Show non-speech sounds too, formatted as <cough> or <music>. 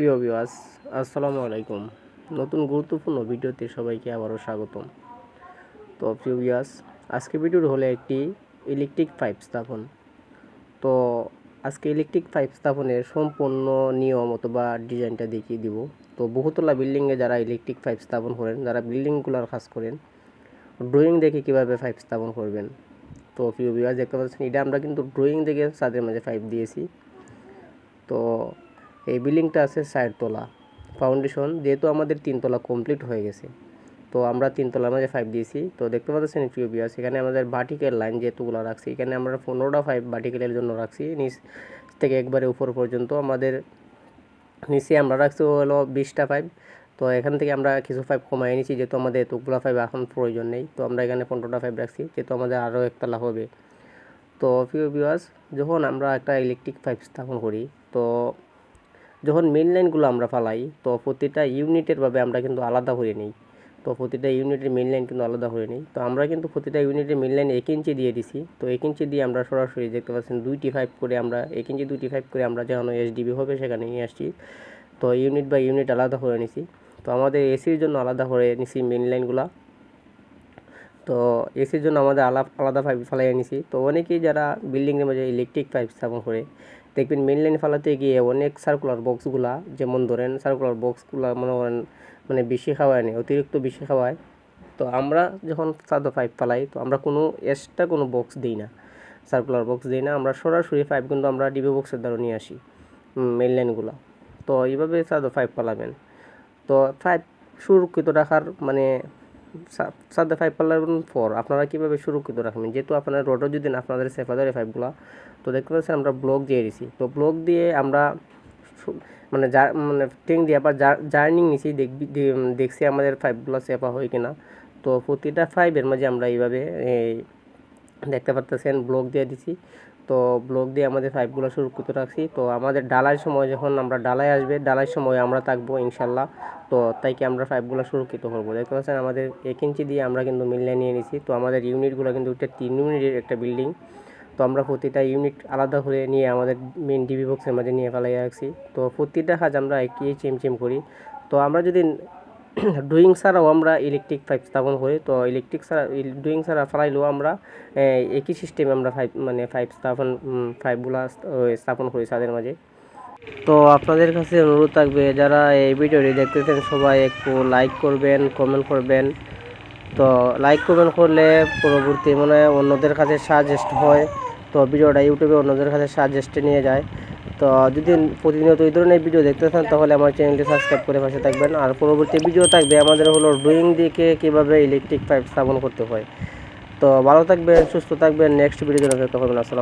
প্রিয় ভিউয়ার্স আসসালামু আলাইকুম। নতুন গুরুত্বপূর্ণ ভিডিওতে সবাইকে আবারও স্বাগতম। তো প্রিয় ভিউয়ার্স আজকে ভিডিওর হলো একটি ইলেকট্রিক পাইপ স্থাপন। তো আজকে ইলেকট্রিক পাইপ স্থাপনের সম্পূর্ণ নিয়ম অথবা ডিজাইনটা দেখিয়ে দিব। তো বহুতলা বিল্ডিংয়ে যারা ইলেকট্রিক পাইপ স্থাপন করেন, যারা বিল্ডিংগুলোর কাজ করেন ড্রয়িং দেখে কীভাবে পাইপ স্থাপন করবেন? তো প্রিয় ভিউয়ার্স দেখতে পাচ্ছেন, এটা আমরা কিন্তু ড্রয়িং দেখে ছাদের মাঝে পাইপ দিয়েছি। তো এই বিল্ডিংটা আছে চারতলা ফাউন্ডেশন যেহেতু আমাদের তিনতলা কমপ্লিট হয়ে গেছে। তো আমরা তিনতলার মাঝে ফাইভ দিয়েছি। তো দেখতে পাচ্ছেন প্রিয় বিয়াস এখানে আমাদের ভার্টিক্যাল লাইন যেহেতুগুলো রাখছি, এখানে আমরা পনেরোটা ফাইভ ভার্টিক্যালের জন্য রাখছি। নিচ থেকে একবারে উপর পর্যন্ত আমাদের নিচে আমরা রাখছি হলো বিশটা পাইপ তো এখান থেকে আমরা কিছু পাইপ কমাই নিয়েছি, যেহেতু আমাদের এতগুলো পাইপ এখন প্রয়োজন নেই। তো আমরা এখানে পনেরোটা পাইপ রাখছি, যেহেতু আমাদের আরও একতলা হবে। তো প্রিয় বিওয়াস যখন আমরা একটা ইলেকট্রিক পাইপ স্থাপন করি, তো যখন মেন লাইনগুলো আমরা ফালাই, তো প্রতিটা ইউনিটের ভাবে আমরা কিন্তু আলাদা করে নিই। তো প্রতিটা ইউনিটের মেন লাইন কিন্তু আলাদা করে নিই। তো আমরা কিন্তু প্রতিটা ইউনিটের মেন লাইন এক ইঞ্চি দিয়ে দিছি। তো এক ইঞ্চি দিয়ে আমরা সরাসরি দেখতে পাচ্ছেন দুইটি ফাইভ করে আমরা, এক ইঞ্চি দুইটি ফাইভ করে আমরা যেখানে এসডিবি হবে সেখানে নিয়ে আসছি। তো ইউনিট বাই ইউনিট আলাদা করে নিছি। তো আমাদের এসির জন্য আলাদা করে নিছি মেন লাইনগুলা তো এসির জন্য আমাদের আলাদা আলাদা পাইপ ফালাই নিছি। তো অনেকেই যারা বিল্ডিংয়ের মাঝে ইলেকট্রিক পাইপ স্থাপন করে দেখবেন মেন লাইন ফালাতে গিয়ে অনেক সার্কুলার বক্সগুলা যেমন ধরেন সার্কুলার বক্সগুলা মনে করেন মানে বেশি খাওয়ায় নেই অতিরিক্ত বেশি খাওয়ায়। তো আমরা যখন সাদা পাইপ ফালাই, তো আমরা কোনো এক্সট্রা কোনো বক্স দিই না। সার্কুলার বক্স দিই না, আমরা সরাসরি পাইপ কিন্তু আমরা ডিবি বক্সের দ্বারা নিয়ে আসি মেন লাইনগুলো তো এইভাবে সাদা পাইপ ফালাবেন। তো পাইপ সুরক্ষিত রাখার মানে সাদা পাইপ পাল্লার পর আপনারা কীভাবে সুরক্ষিত রাখবেন? যেহেতু আপনার রোডও যদি না, আপনাদের সেফা ধরে পাইপগুলো তো দেখতে পাচ্ছেন আমরা ব্লক দিয়ে দিছি। তো ব্লক দিয়ে আমরা মানে যা মানে টিং দিয়ে আবার জার্নিং নিছি, দেখবি দেখছি আমাদের ফাইভগুলো সেফা হয় কিনা। তো প্রতিটা ফাইভের মাঝে আমরা এইভাবে দেখতে পারতেছেন ব্লক দিয়ে দিছি। তো ব্লক দিয়ে আমাদের পাইপগুলো সুরক্ষিত রাখছি। তো আমাদের ডালাই সময় যখন আমরা ডালাই আসবে ডালাই সময় আমরা থাকব ইনশাল্লাহ। তো তাই কি আমরা পাইপগুলো সুরক্ষিত করব? দেখতে পাচ্ছেন আমাদের এক ইঞ্চি দিয়ে আমরা কিন্তু মিলিয়ে নিয়ে নিছি। তো আমাদের ইউনিটগুলো কিন্তু একটা তিন ইউনিটের একটা বিল্ডিং তো আমরা প্রতিটা ইউনিট আলাদা করে নিয়ে আমাদের মেন ডিবি বক্সের মাঝে নিয়ে ফেলাই রাখছি তো প্রতিটা কাজ আমরা একই চেম চেম করি। তো আমরা যদি <clears throat> ডুইং ছাড়াও আমরা ইলেকট্রিক পাইপ স্থাপন করি। তো ইলেকট্রিক ছাড়া ডুইং ছাড়া ফেলাইলেও আমরা একই সিস্টেমে আমরা পাইপ মানে পাইপ স্থাপন পাইপগুলো স্থাপন করি তাদের মাঝে। তো আপনাদের কাছে অনুরোধ থাকবে, যারা এই ভিডিওটি দেখতেছেন, সবাই একটু লাইক করবেন কমেন্ট করবেন। তো লাইক কমেন্ট করলে পরবর্তী মানে অন্যদের কাছে সাজেস্ট হয়। তো ভিডিওটা ইউটিউবে অন্যদের কাছে সাজেস্টে নিয়ে যায়। তো যদি প্রতিনিয়ত এই ধরনের ভিডিও দেখতে চান তাহলে আমার চ্যানেলটি সাবস্ক্রাইব করে পাশে থাকবেন। আর পরবর্তী ভিডিও থাকবে আমাদের হলো ড্রয়িং দিকে কীভাবে ইলেকট্রিক পাইপ স্থাপন করতে হয়। তো ভালো থাকবেন, সুস্থ থাকবেন নেক্সট ভিডিও জন্য করবেন। আসসালাম